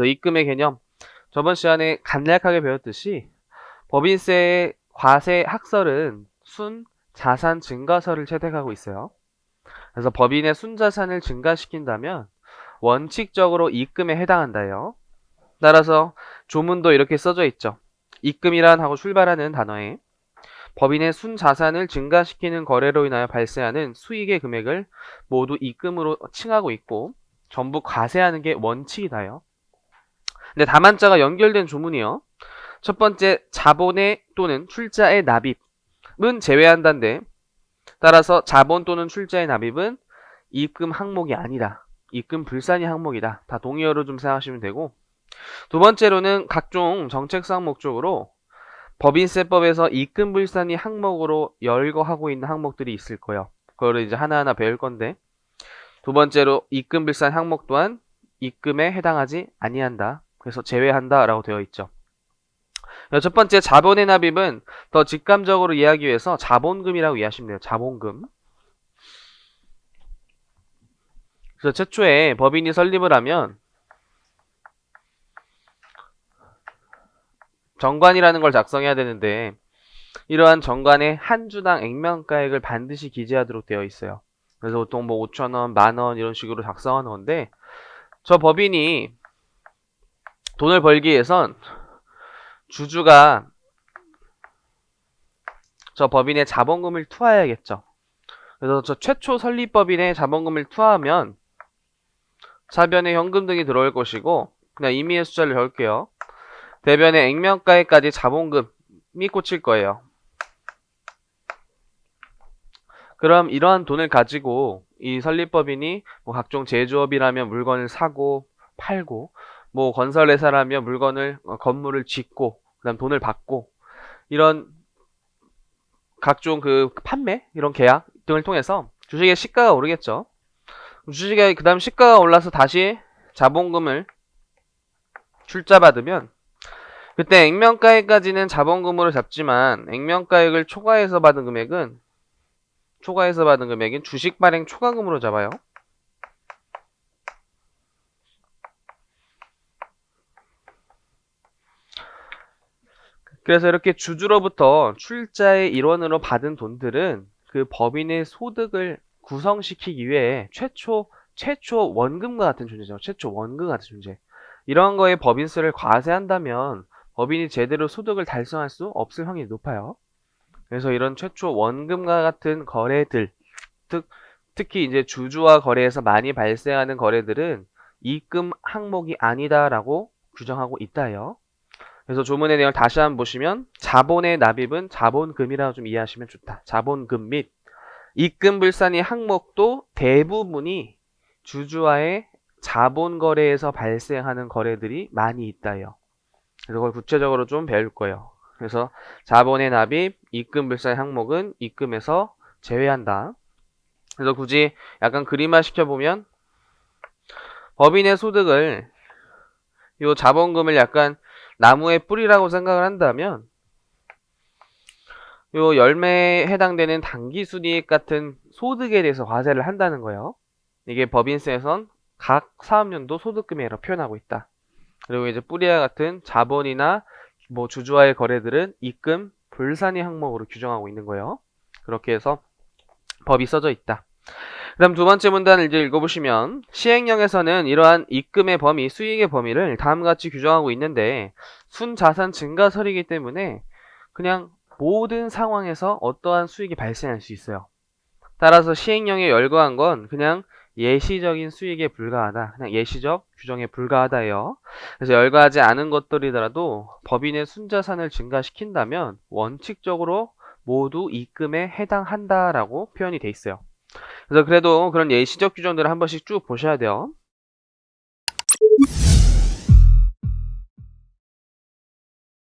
그래서 입금의 개념 저번 시간에 간략하게 배웠듯이 법인세의 과세 학설은 순 자산 증가설을 채택하고 있어요. 그래서 법인의 순자산을 증가시킨다면 원칙적으로 입금에 해당한다요. 따라서 조문도 이렇게 써져 있죠. 입금이란 하고 출발하는 단어에 법인의 순자산을 증가시키는 거래로 인하여 발생하는 수익의 금액을 모두 입금으로 칭하고 있고 전부 과세하는 게 원칙이다요. 근데 다만자가 연결된 조문이요. 첫 번째 자본의 또는 출자의 납입은 제외한다인데 따라서 자본 또는 출자의 납입은 입금 항목이 아니다. 입금 불산이 항목이다. 다 동의어로 좀 생각하시면 되고 두 번째로는 각종 정책상 목적으로 법인세법에서 입금 불산이 항목으로 열거하고 있는 항목들이 있을 거예요. 그거를 이제 하나하나 배울 건데 두 번째로 입금 불산 항목 또한 입금에 해당하지 아니한다. 그래서 제외한다라고 되어 있죠. 첫 번째 자본의 납입은 더 직감적으로 이해하기 위해서 자본금이라고 이해하시면 돼요. 자본금. 그래서 최초에 법인이 설립을 하면 정관이라는 걸 작성해야 되는데 이러한 정관에 한 주당 액면가액을 반드시 기재하도록 되어 있어요. 그래서 보통 뭐 5천원, 만원 이런 식으로 작성하는 건데 저 법인이 돈을 벌기 위해선 주주가 저 법인의 자본금을 투하해야겠죠. 그래서 저 최초 설립법인의 자본금을 투하하면 차변에 현금 등이 들어올 것이고 그냥 임의의 숫자를 적을게요. 대변에 액면가에까지 자본금이 꽂힐 거예요. 그럼 이러한 돈을 가지고 이 설립법인이 뭐 각종 제조업이라면 물건을 사고 팔고 뭐 건설회사라면 물건을 어, 건물을 짓고 그다음 돈을 받고 이런 각종 그 판매 이런 계약 등을 통해서 주식의 시가가 오르겠죠. 주식의 그다음 시가가 올라서 다시 자본금을 출자받으면 그때 액면가액까지는 자본금으로 잡지만 액면가액을 초과해서 받은 금액은 초과해서 받은 금액인 주식 발행 초과금으로 잡아요. 그래서 이렇게 주주로부터 출자의 일원으로 받은 돈들은 그 법인의 소득을 구성시키기 위해 최초 최초 원금과 같은 존재죠. 최초 원금 같은 존재. 이런 거에 법인세를 과세한다면 법인이 제대로 소득을 달성할 수 없을 확률이 높아요. 그래서 이런 최초 원금과 같은 거래들, 특, 특히 이제 주주와 거래에서 많이 발생하는 거래들은 입금 항목이 아니다라고 규정하고 있다요. 그래서 조문의 내용을 다시 한번 보시면 자본의 납입은 자본금이라고 좀 이해하시면 좋다. 자본금 및 입금 불산의 항목도 대부분이 주주와의 자본 거래에서 발생하는 거래들이 많이 있다요. 그걸 구체적으로 좀 배울 거예요. 그래서 자본의 납입, 입금 불산 항목은 입금에서 제외한다. 그래서 굳이 약간 그림화 시켜보면 법인의 소득을 이 자본금을 약간 나무의 뿌리라고 생각을 한다면 요 열매에 해당되는 당기순이익 같은 소득에 대해서 과세를 한다는 거예요. 이게 법인세에선 각 사업연도 소득금액으로 표현하고 있다. 그리고 이제 뿌리와 같은 자본이나 뭐 주주와의 거래들은 입금 불산이 항목으로 규정하고 있는 거예요. 그렇게 해서 법이 써져 있다. 그 다음 두 번째 문단을 이제 읽어보시면 시행령에서는 이러한 입금의 범위, 수익의 범위를 다음과 같이 규정하고 있는데 순자산 증가설이기 때문에 그냥 모든 상황에서 어떠한 수익이 발생할 수 있어요. 따라서 시행령에 열거한 건 그냥 예시적인 수익에 불과하다. 그냥 예시적 규정에 불과하다예요. 그래서 열거하지 않은 것들이더라도 법인의 순자산을 증가시킨다면 원칙적으로 모두 입금에 해당한다라고 표현이 돼 있어요. 그래서 그래도 그런 예시적 규정들을 한 번씩 쭉 보셔야 돼요.